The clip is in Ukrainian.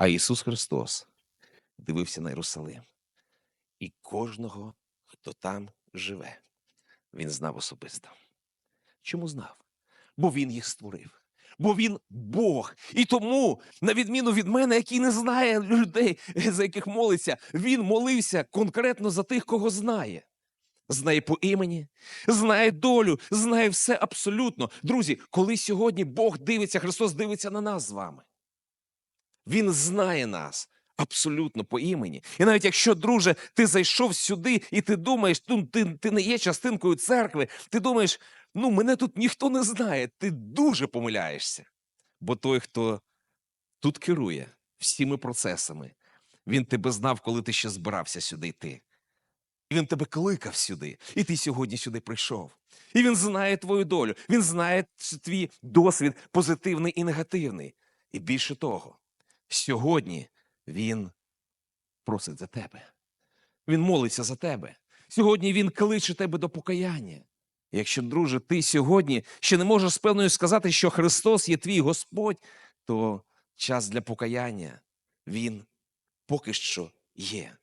А Ісус Христос дивився на Єрусалим. І кожного, хто там живе, він знав особисто. Чому знав? Бо він їх створив. Бо він Бог. І тому, на відміну від мене, який не знає людей, за яких молиться, він молився конкретно за тих, кого знає. Знає по імені, знає долю, знає все абсолютно. Друзі, коли сьогодні Бог дивиться, Христос дивиться на нас з вами. Він знає нас абсолютно по імені. І навіть якщо, друже, ти зайшов сюди і ти думаєш, ну, ти, ти не є частинкою церкви, ти думаєш, ну мене тут ніхто не знає, ти дуже помиляєшся. Бо той, хто тут керує всіми процесами, він тебе знав, коли ти ще збирався сюди йти. І він тебе кликав сюди, і ти сьогодні сюди прийшов. І він знає твою долю, він знає твій досвід позитивний і негативний. І більше того, сьогодні він просить за тебе. Він молиться за тебе. Сьогодні він кличе тебе до покаяння. Якщо, друже, ти сьогодні ще не можеш з певною сказати, що Христос є твій Господь, то час для покаяння він поки що є.